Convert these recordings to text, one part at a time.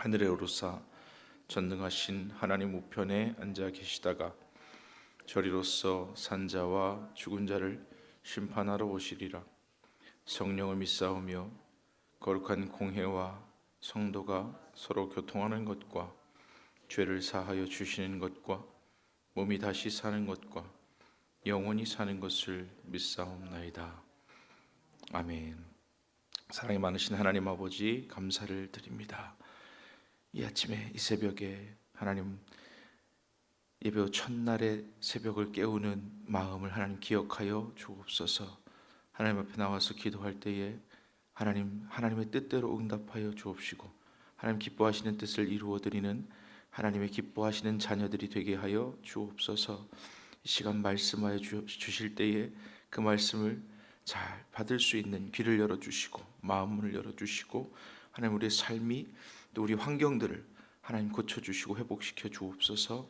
하늘에 오르사 전능하신 하나님 우편에 앉아 계시다가 저리로서 산자와 죽은 자를 심판하러 오시리라 성령을 믿사오며 거룩한 공회와 성도가 서로 교통하는 것과 죄를 사하여 주시는 것과 몸이 다시 사는 것과 영원히 사는 것을 믿사옵나이다. 아멘. 사랑이 많으신 하나님 아버지 감사를 드립니다. 이 아침에 이 새벽에 하나님 예배 후 첫날의 새벽을 깨우는 마음을 하나님 기억하여 주옵소서. 하나님 앞에 나와서 기도할 때에 하나님 하나님의 뜻대로 응답하여 주옵시고 하나님 기뻐하시는 뜻을 이루어 드리는 하나님의 기뻐하시는 자녀들이 되게 하여 주옵소서. 이 시간 말씀하여 주- 주실 때에 그 말씀을 잘 받을 수 있는 귀를 열어 주시고 마음을 열어 주시고 하나님 우리의 삶이 또 우리 환경들을 하나님 고쳐 주시고 회복시켜 주옵소서.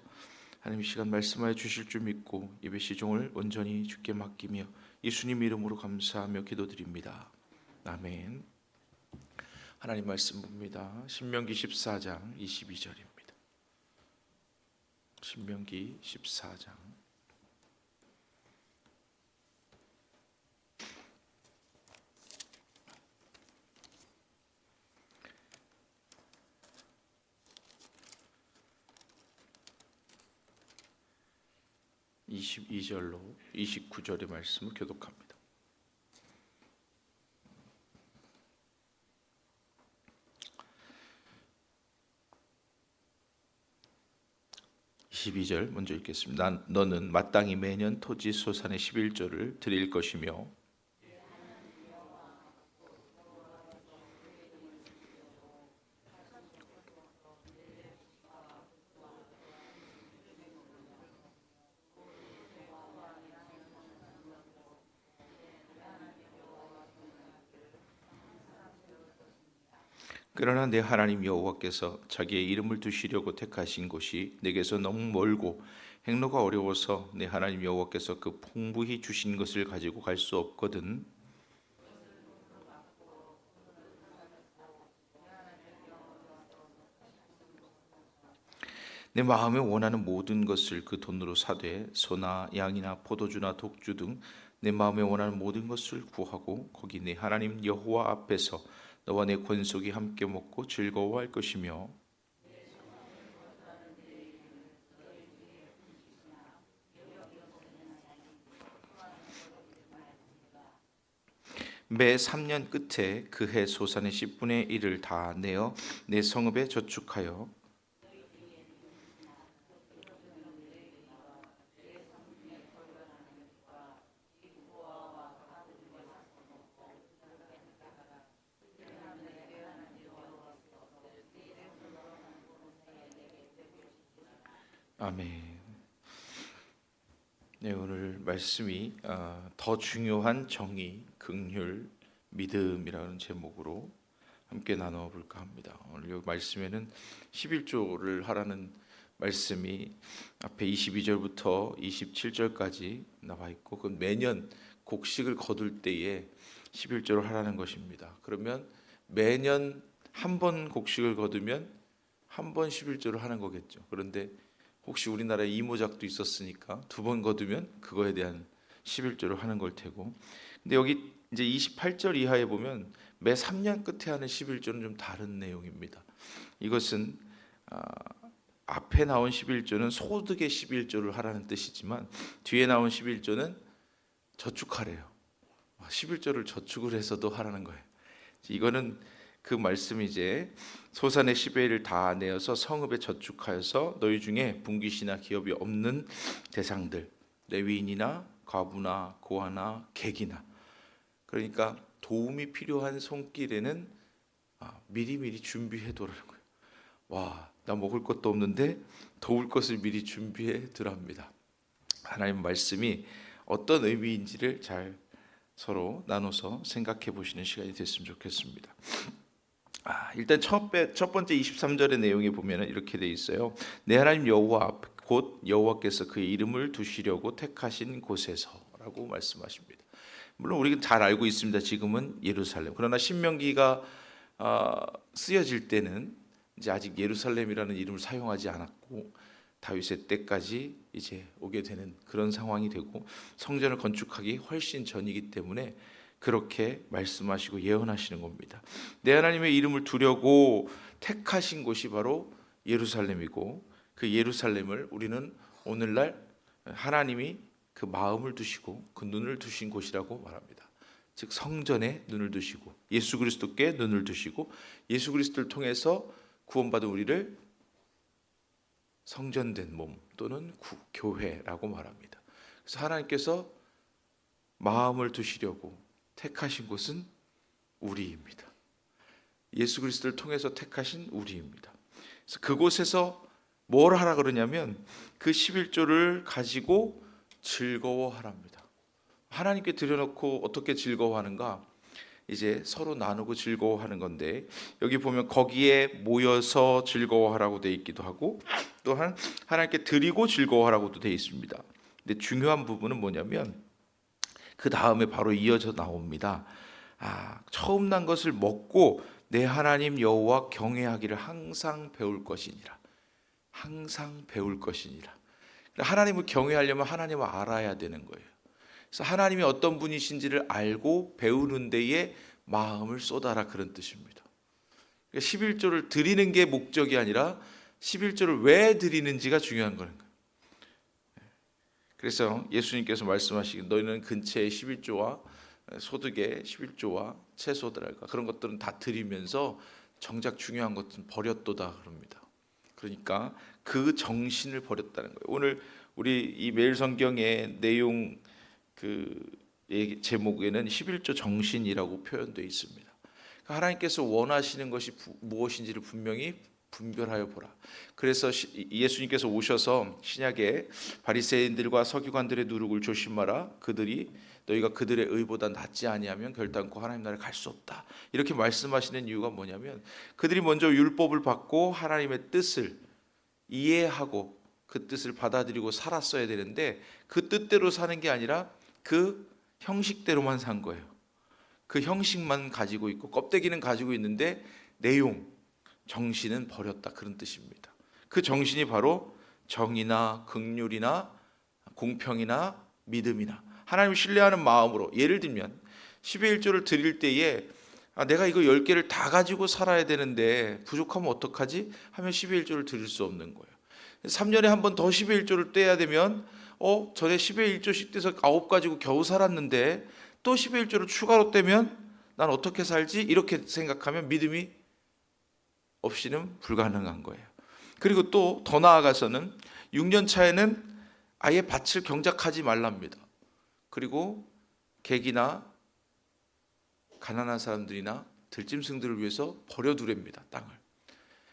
하나님 이 시간 말씀하여 주실 줄 믿고 예배 시종을 온전히 주께 맡기며 예수님 이름으로 감사하며 기도드립니다. 아멘. 하나님 말씀 봅니다. 신명기 14장 22절입니다. 신명기 14장 22절로 29절의 말씀을 교독합니다. 22절 먼저 읽겠습니다. 난 너는 마땅히 매년 토지 소산의 11조를 드릴 것이며 그러나 내 하나님 여호와께서 자기의 이름을 두시려고 택하신 곳이 내게서 너무 멀고 행로가 어려워서 내 하나님 여호와께서 그 풍부히 주신 것을 가지고 갈 수 없거든. 내 마음에 원하는 모든 것을 그 돈으로 사되 소나 양이나 포도주나 독주 등 내 마음에 원하는 모든 것을 구하고 거기 내 하나님 여호와 앞에서 너와 내 권속이 함께 먹고 즐거워할 것이며 매 3년 끝에 그 해 소산의 10분의 1을 다 내어 내 성읍에 저축하여 아멘. 네, 오늘 말씀이 어, 더 중요한 정의, 긍휼, 믿음이라는 제목으로 함께 나눠 볼까 합니다. 오늘 이 말씀에는 11조를 하라는 말씀이 앞에 22절부터 27절까지 나와 있고 그 매년 곡식을 거둘 때에 11조를 하라는 것입니다. 그러면 매년 한 번 곡식을 거두면 한 번 11조를 하는 거겠죠. 그런데 혹시 우리나라에 이모작도 있었으니까 두 번 거두면 그거에 대한 11조를 하는 걸 테고. 근데 여기 이제 28절 이하에 보면 매 3년 끝에 하는 11조는 좀 다른 내용입니다. 이것은 아, 앞에 나온 11조는 소득의 11조를 하라는 뜻이지만 뒤에 나온 11조는 저축하래요. 11조를 저축을 해서도 하라는 거예요. 이거는 그 말씀이 이제 소산의 10의 1을 다 내어서 성읍에 저축하여서 너희 중에 분깃이나 기업이 없는 대상들 레위인이나 과부나 고아나 객이나 그러니까 도움이 필요한 손길에는 아, 미리 미리 준비해 두라는 거예요. 와, 나 먹을 것도 없는데 더울 것을 미리 준비해 두랍니다. 하나님 말씀이 어떤 의미인지를 잘 서로 나눠서 생각해 보시는 시간이 됐으면 좋겠습니다. 아, 일단 첫, 번째 23절의 내용에 보면은 이렇게 돼 있어요. 내 하나님 여호와 앞, 곧 여호와께서 그의 이름을 두시려고 택하신 곳에서라고 말씀하십니다. 물론 우리가 잘 알고 있습니다. 지금은 예루살렘. 그러나 신명기가 아, 쓰여질 때는 이제 아직 예루살렘이라는 이름을 사용하지 않았고 다윗의 때까지 이제 오게 되는 그런 상황이 되고 성전을 건축하기 훨씬 전이기 때문에 그렇게 말씀하시고 예언하시는 겁니다. 내 하나님의 이름을 두려고 택하신 곳이 바로 예루살렘이고 그 예루살렘을 우리는 오늘날 하나님이 그 마음을 두시고 그 눈을 두신 곳이라고 말합니다. 즉 성전에 눈을 두시고 예수 그리스도께 눈을 두시고 예수 그리스도를 통해서 구원받은 우리를 성전된 몸 또는 구- 교회라고 말합니다. 그래서 하나님께서 마음을 두시려고 택하신 곳은 우리입니다. 예수 그리스도를 통해서 택하신 우리입니다. 그래서 그곳에서 뭘 하라 그러냐면 그 11조를 가지고 즐거워하랍니다. 하나님께 드려놓고 어떻게 즐거워하는가? 이제 서로 나누고 즐거워하는 건데 여기 보면 거기에 모여서 즐거워하라고 돼 있기도 하고 또한 하나님께 드리고 즐거워하라고도 돼 있습니다. 근데 중요한 부분은 뭐냐면 그 다음에 바로 이어져 나옵니다. 아, 처음 난 것을 먹고 내 하나님 여호와 경외하기를 항상 배울 것이니라. 항상 배울 것이니라. 하나님을 경외하려면 하나님을 알아야 되는 거예요. 그래서 하나님이 어떤 분이신지를 알고 배우는 데에 마음을 쏟아라 그런 뜻입니다. 그러니까 11조를 드리는 게 목적이 아니라 11조를 왜 드리는지가 중요한 거예요. 그래서 예수님께서 말씀하시기 너희는 근처에 11조와 소득의 11조와 채소들할까 그런 것들은 다 드리면서 정작 중요한 것은 버렸도다 그럽니다. 그러니까 그 정신을 버렸다는 거예요. 오늘 우리 이 매일 성경의 내용 그 제목에는 11조 정신이라고 표현되어 있습니다. 그러니까 하나님께서 원하시는 것이 부- 무엇인지를 분명히 분별하여 보라. 그래서 시- 예수님께서 오셔서 신약에 바리새인들과 서기관들의 누룩을 조심하라. 그들이 너희가 그들의 의보다 낫지 아니하면 결단코 하나님 나라에 갈 수 없다. 이렇게 말씀하시는 이유가 뭐냐면 그들이 먼저 율법을 받고 하나님의 뜻을 이해하고 그 뜻을 받아들이고 살았어야 되는데 그 뜻대로 사는 게 아니라 그 형식대로만 산 거예요. 그 형식만 가지고 있고 껍데기는 가지고 있는데 내용, 정신은 버렸다 그런 뜻입니다. 그 정신이 바로 정의나 극률이나 공평이나 믿음이나 하나님을 신뢰하는 마음으로 예를 들면 10의 1조를 드릴 때에 아, 내가 이거 10개를 다 가지고 살아야 되는데 부족하면 어떡하지? 하면 10의 1조를 드릴 수 없는 거예요. 3년에 한 번 더 10의 1조를 떼야 되면 어, 전에 10의 1조씩 떼서 9 가지고 겨우 살았는데 또 10의 1조를 추가로 떼면 난 어떻게 살지? 이렇게 생각하면 믿음이 없이는 불가능한 거예요. 그리고 또 더 나아가서는 6년 차에는 아예 밭을 경작하지 말랍니다. 그리고 객이나 가난한 사람들이나 들짐승들을 위해서 버려두랍니다. 땅을.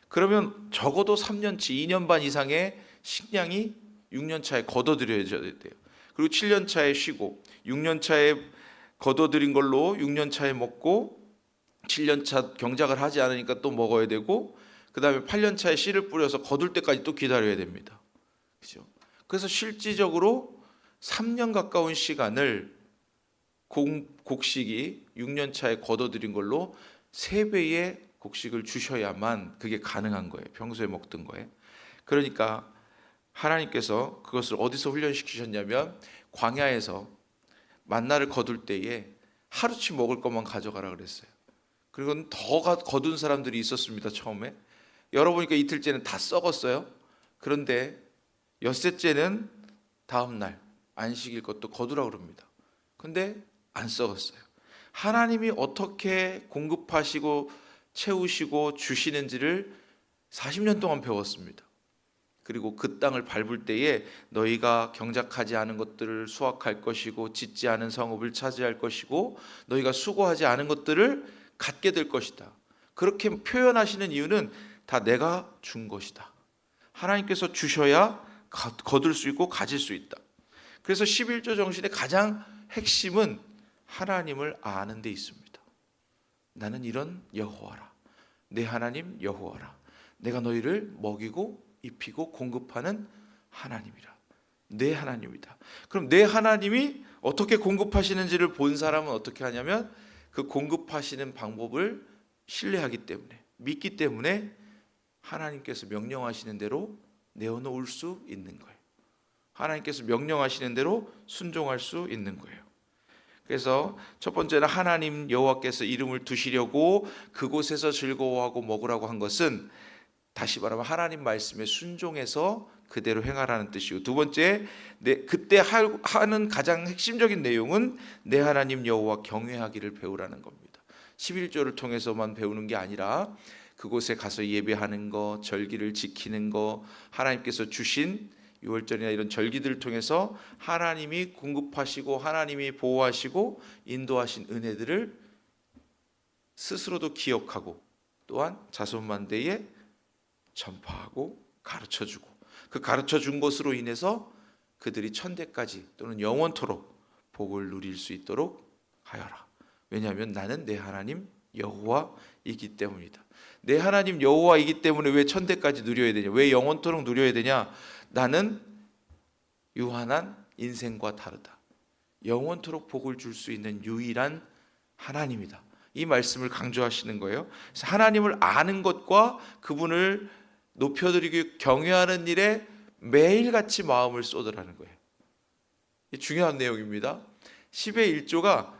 그러면 적어도 3년치, 2년 반 이상의 식량이 6년 차에 걷어들여야 돼요. 그리고 7년 차에 쉬고 6년 차에 걷어들인 걸로 6년 차에 먹고 7년 차 경작을 하지 않으니까 또 먹어야 되고 그다음에 8년 차에 씨를 뿌려서 거둘 때까지 또 기다려야 됩니다. 그죠? 그래서 실질적으로 3년 가까운 시간을 공, 곡식이 6년 차에 걷어들인 걸로 3배의 곡식을 주셔야만 그게 가능한 거예요. 평소에 먹던 거에. 그러니까 하나님께서 그것을 어디서 훈련시키셨냐면 광야에서 만나를 거둘 때에 하루치 먹을 것만 가져가라 그랬어요. 그리고 더 가- 거둔 사람들이 있었습니다. 처음에 열어보니까 이틀째는 다 썩었어요. 그런데 엿새째는 다음 날 안식일 것도 거두라 그럽니다. 근데 안 썩었어요. 하나님이 어떻게 공급하시고 채우시고 주시는지를 40년 동안 배웠습니다. 그리고 그 땅을 밟을 때에 너희가 경작하지 않은 것들을 수확할 것이고 짓지 않은 성읍을 차지할 것이고 너희가 수고하지 않은 것들을 갖게 될 것이다. 그렇게 표현하시는 이유는 다 내가 준 것이다. 하나님께서 주셔야 가- 거둘 수 있고 가질 수 있다. 그래서 11조 정신의 가장 핵심은 하나님을 아는 데 있습니다. 나는 이런 여호와라. 내 하나님 여호와라. 내가 너희를 먹이고 입히고 공급하는 하나님이라. 내 하나님이다. 그럼 내 하나님이 어떻게 공급하시는지를 본 사람은 어떻게 하냐면 그 공급하시는 방법을 신뢰하기 때문에 믿기 때문에 하나님께서 명령하시는 대로 내어놓을 수 있는 거예요. 하나님께서 명령하시는 대로 순종할 수 있는 거예요. 그래서 첫 번째는 하나님 여호와께서 이름을 두시려고 그곳에서 즐거워하고 먹으라고 한 것은 다시 말하면 하나님 말씀에 순종해서 그대로 행하라는 뜻이고 두 번째 내 그때 할- 하는 가장 핵심적인 내용은 내 하나님 여호와 경외하기를 배우라는 겁니다. 11조를 통해서만 배우는 게 아니라 그곳에 가서 예배하는 거, 절기를 지키는 거, 하나님께서 주신 유월절이나 이런 절기들을 통해서 하나님이 공급하시고 하나님이 보호하시고 인도하신 은혜들을 스스로도 기억하고 또한 자손만대에 전파하고 가르쳐 주고 그 가르쳐 준 것으로 인해서 그들이 천대까지 또는 영원토록 복을 누릴 수 있도록 하여라. 왜냐하면 나는 내 하나님 여호와이기 때문이다. 내 하나님 여호와이기 때문에 왜 천대까지 누려야 되냐? 왜 영원토록 누려야 되냐? 나는 유한한 인생과 다르다. 영원토록 복을 줄 수 있는 유일한 하나님이다. 이 말씀을 강조하시는 거예요. 하나님을 아는 것과 그분을 높여드리고 경외하는 일에 매일같이 마음을 쏟으라는 거예요. 이 중요한 내용입니다. 10의 1조가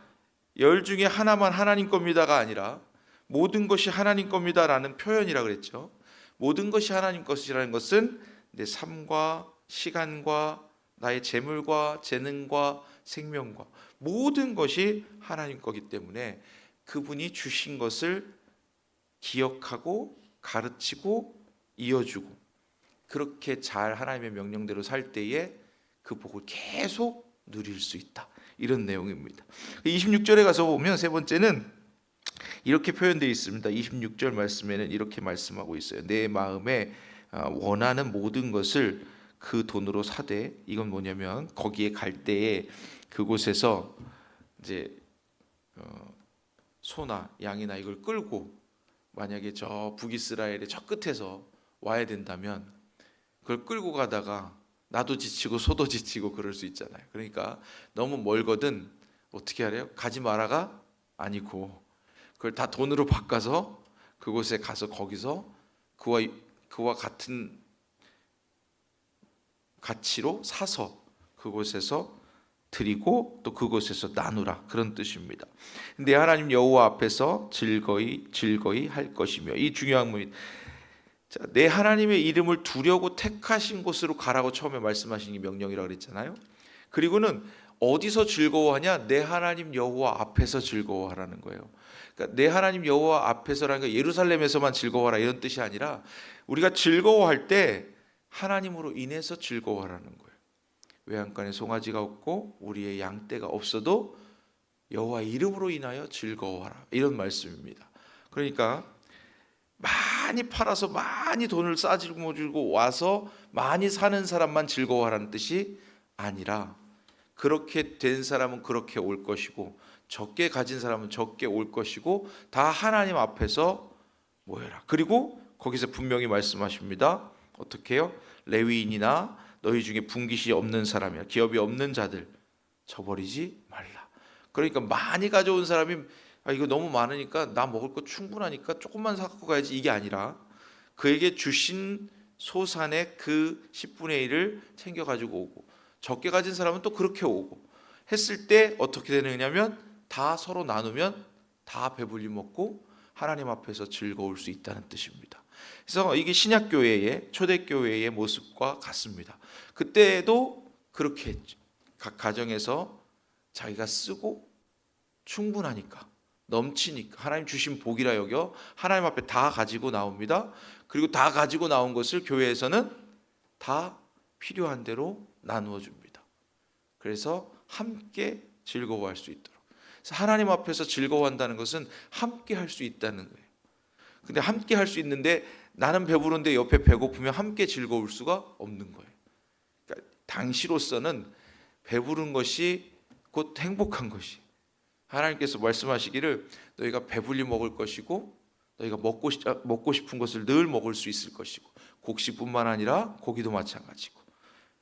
열 중에 하나만 하나님 겁니다가 아니라 모든 것이 하나님 겁니다라는 표현이라 그랬죠. 모든 것이 하나님 것이라는 것은 내 삶과 시간과 나의 재물과 재능과 생명과 모든 것이 하나님 거기 때문에 그분이 주신 것을 기억하고 가르치고 이어주고 그렇게 잘 하나님의 명령대로 살 때에 그 복을 계속 누릴 수 있다. 이런 내용입니다. 26절에 가서 보면 세 번째는 이렇게 표현되어 있습니다. 26절 말씀에는 이렇게 말씀하고 있어요. 내 마음에 아, 원하는 모든 것을 그 돈으로 사되 이건 뭐냐면 거기에 갈 때에 그곳에서 이제 어, 소나 양이나 이걸 끌고 만약에 저 북이스라엘의 저 끝에서 와야 된다면 그걸 끌고 가다가 나도 지치고 소도 지치고 그럴 수 있잖아요. 그러니까 너무 멀거든 어떻게 하래요? 가지 마라가 아니고 그걸 다 돈으로 바꿔서 그곳에 가서 거기서 그와 그와 같은 가치로 사서 그곳에서 드리고 또 그곳에서 나누라 그런 뜻입니다. 내 하나님 여호와 앞에서 즐거이 즐거이 할 것이며 이 중요한 문이 자, 내 하나님의 이름을 두려고 택하신 곳으로 가라고 처음에 말씀하신 게 명령이라고 그랬잖아요. 그리고는 어디서 즐거워하냐? 내 하나님 여호와 앞에서 즐거워하라는 거예요. 그러니까 내 하나님 여호와 앞에서라는 게 예루살렘에서만 즐거워하라 이런 뜻이 아니라 우리가 즐거워할 때 하나님으로 인해서 즐거워하라는 거예요. 외양간에 송아지가 없고 우리의 양떼가 없어도 여호와 이름으로 인하여 즐거워하라 이런 말씀입니다. 그러니까 많이 팔아서 많이 돈을 싸지고 주고 와서 많이 사는 사람만 즐거워하라는 뜻이 아니라 그렇게 된 사람은 그렇게 올 것이고 적게 가진 사람은 적게 올 것이고 다 하나님 앞에서 모여라. 그리고 거기서 분명히 말씀하십니다. 어떻게 해요? 레위인이나 너희 중에 분깃이 없는 사람이야. 기업이 없는 자들 저버리지 말라. 그러니까 많이 가져온 사람이 아 이거 너무 많으니까 나 먹을 거 충분하니까 조금만 사갖고 가야지 이게 아니라 그에게 주신 소산의 그 10분의 1을 챙겨 가지고 오고 적게 가진 사람은 또 그렇게 오고 했을 때 어떻게 되느냐면 다 서로 나누면 다 배불리 먹고 하나님 앞에서 즐거울 수 있다는 뜻입니다. 그래서 이게 신약 교회의 초대 교회의 모습과 같습니다. 그때도 그렇게 했죠. 각 가정에서 자기가 쓰고 충분하니까 넘치니까 하나님 주신 복이라 여겨 하나님 앞에 다 가지고 나옵니다. 그리고 다 가지고 나온 것을 교회에서는 다 필요한 대로 나누어 줍니다. 그래서 함께 즐거워할 수 있도록. 하나님 앞에서 즐거워한다는 것은 함께 할 수 있다는 거예요. 근데 함께 할 수 있는데 나는 배부른데 옆에 배고프면 함께 즐거울 수가 없는 거예요. 그러니까 당시로서는 배부른 것이 곧 행복한 것이 하나님께서 말씀하시기를 너희가 배불리 먹을 것이고 너희가 먹고 싶, 먹고 싶은 것을 늘 먹을 수 있을 것이고 곡식뿐만 아니라 고기도 마찬가지고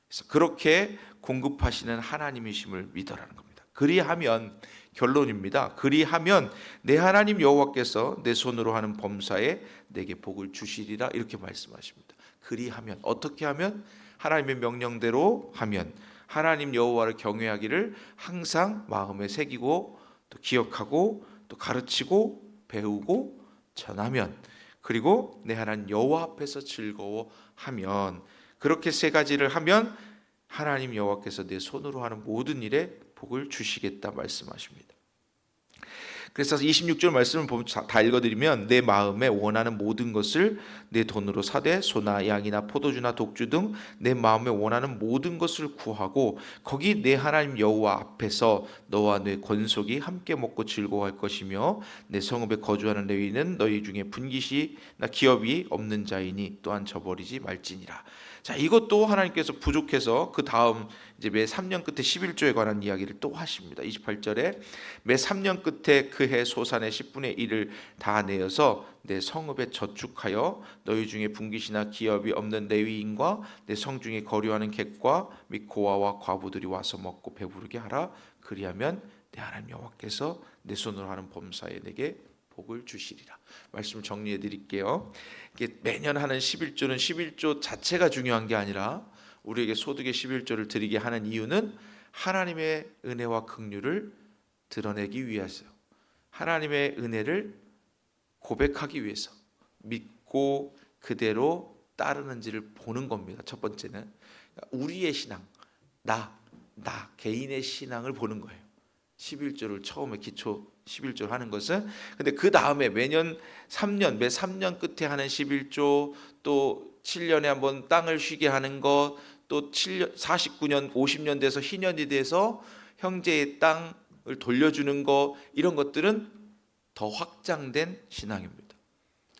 그래서 그렇게 공급하시는 하나님이심을 믿어라는 겁니다. 그리하면 결론입니다. 그리하면 내 하나님 여호와께서 내 손으로 하는 범사에 내게 복을 주시리라 이렇게 말씀하십니다. 그리하면 어떻게 하면 하나님의 명령대로 하면 하나님 여호와를 경외하기를 항상 마음에 새기고 또 기억하고 또 가르치고 배우고 전하면 그리고 내 하나님 여호와 앞에서 즐거워하면 그렇게 세 가지를 하면 하나님 여호와께서 내 손으로 하는 모든 일에 복을 주시겠다 말씀하십니다. 그래서 26절 말씀을 다 읽어드리면 내 마음에 원하는 모든 것을 내 돈으로 사되 소나 양이나 포도주나 독주 등 내 마음에 원하는 모든 것을 구하고 거기 내 하나님 여호와 앞에서 너와 내 권속이 함께 먹고 즐거워할 것이며 내 성읍에 거주하는 레위는 너희 중에 분깃이나 기업이 없는 자이니 또한 저버리지 말지니라. 자 이것도 하나님께서 부족해서 그 다음 이제 매 3년 끝에 11조에 관한 이야기를 또 하십니다. 28절에 매 3년 끝에 그 해 소산의 10분의 1을 다 내어서 내 성읍에 저축하여 너희 중에 분깃이나 기업이 없는 레위인과 내 성 중에 거류하는 객과 및 고아와 과부들이 와서 먹고 배부르게 하라. 그리하면 내 하나님 여호와께서 내 손으로 하는 범사에 내게 복을 주시리라. 말씀 정리해 드릴게요. 매년 하는 11조는 11조 자체가 중요한 게 아니라 우리에게 소득의 11조를 드리게 하는 이유는 하나님의 은혜와 긍휼을 드러내기 위해서요. 하나님의 은혜를 고백하기 위해서 믿고 그대로 따르는지를 보는 겁니다. 첫 번째는 우리의 신앙, 나, 나 개인의 신앙을 보는 거예요. 11조를 처음에 기초 11조 하는 것은 근데 그 다음에 매년 3년 매 3년 끝에 하는 11조 또 7년에 한번 땅을 쉬게 하는 것 또 7년 49년 50년 돼서 희년이 돼서 형제의 땅을 돌려주는 것 이런 것들은 더 확장된 신앙입니다.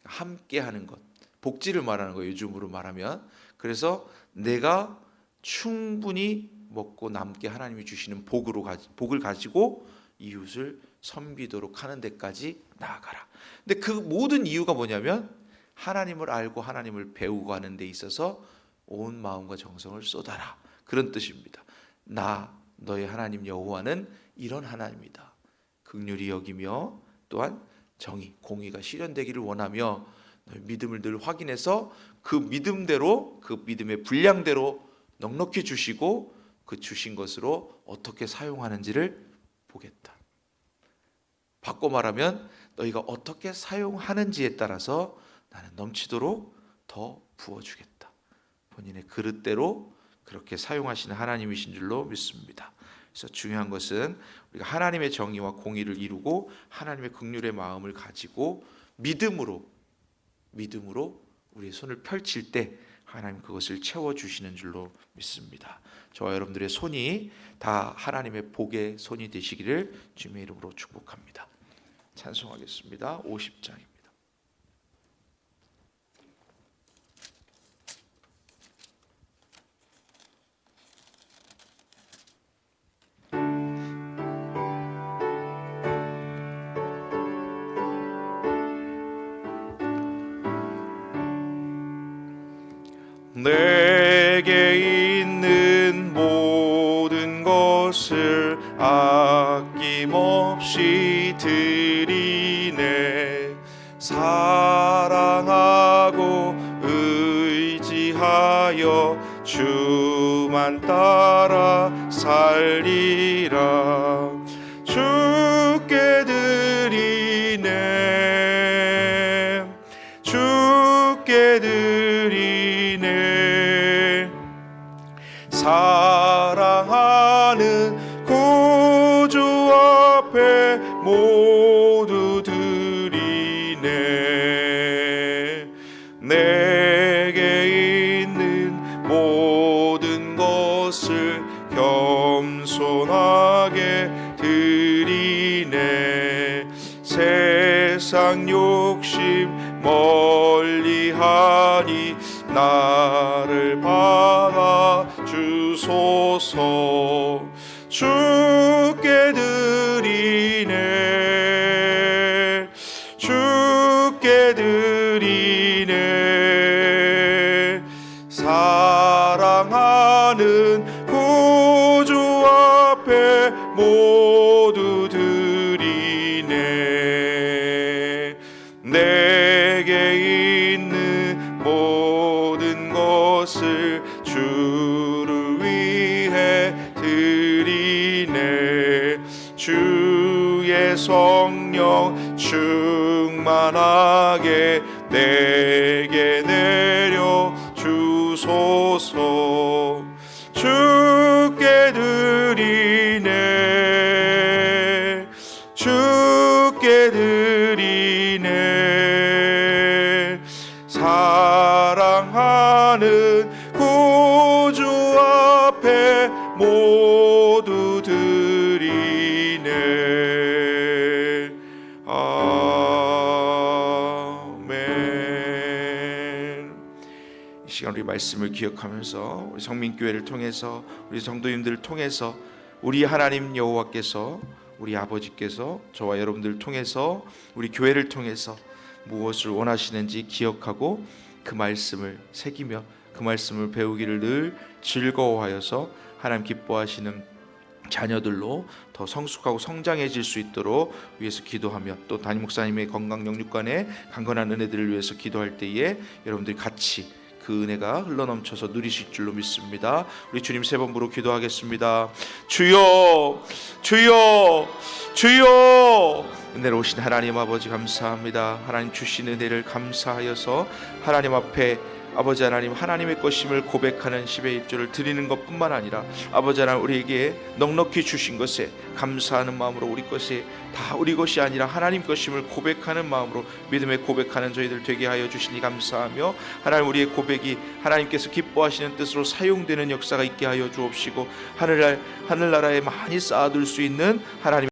함께 하는 것 복지를 말하는 거예요. 요즘으로 말하면 그래서 내가 충분히 먹고 남게 하나님이 주시는 복으로 가지, 복을 가지고 이웃을 섬기도록 하는 데까지 나아가라. 근데 그 모든 이유가 뭐냐면 하나님을 알고 하나님을 배우고 하는 데 있어서 온 마음과 정성을 쏟아라. 그런 뜻입니다. 나 너의 하나님 여호와는 이런 하나님이다. 극률이 여기며 또한 정의, 공의가 실현되기를 원하며 믿음을 늘 확인해서 그 믿음대로 그 믿음의 분량대로 넉넉히 주시고 그 주신 것으로 어떻게 사용하는지를 보겠다. 바꿔 말하면 너희가 어떻게 사용하는지에 따라서 나는 넘치도록 더 부어주겠다. 본인의 그릇대로 그렇게 사용하시는 하나님이신 줄로 믿습니다. 그래서 중요한 것은 우리가 하나님의 정의와 공의를 이루고 하나님의 극률의 마음을 가지고 믿음으로 믿음으로 우리의 손을 펼칠 때 하나님 그것을 채워 주시는 줄로 믿습니다. 저와 여러분들의 손이 다 하나님의 복의 손이 되시기를 주님의 이름으로 축복합니다. 찬송하겠습니다. 50장입니다. 내 살리라 주께 드리네. 주께 드리네. 사 주소서 주께 드리네. 주께 드리네 기억하면서 우리 성민교회를 통해서 우리 성도님들을 통해서 우리 하나님 여호와께서 우리 아버지께서 저와 여러분들을 통해서 우리 교회를 통해서 무엇을 원하시는지 기억하고 그 말씀을 새기며 그 말씀을 배우기를 늘 즐거워하여서 하나님 기뻐하시는 자녀들로 더 성숙하고 성장해질 수 있도록 위해서 기도하며 또 담임 목사님의 건강 영육간의 강건한 은혜들을 위해서 기도할 때에 여러분들이 같이 그 은혜가 흘러넘쳐서 누리실 줄로 믿습니다. 우리 주님 세 번 부르 기도하겠습니다. 주여, 주여, 주여. 은혜로우신 하나님 아버지 감사합니다. 하나님 주신 은혜를 감사하여서 하나님 앞에 아버지 하나님 하나님의 것임을 고백하는 10의 1조를 드리는 것뿐만 아니라 아버지 하나님 우리에게 넉넉히 주신 것에 감사하는 마음으로 우리 것이 다 우리 것이 아니라 하나님 것임을 고백하는 마음으로 믿음의 고백하는 저희들 되게 하여 주시니 감사하며 하나님 우리의 고백이 하나님께서 기뻐하시는 뜻으로 사용되는 역사가 있게 하여 주옵시고 하늘나라에 많이 쌓아둘 수 있는 하나님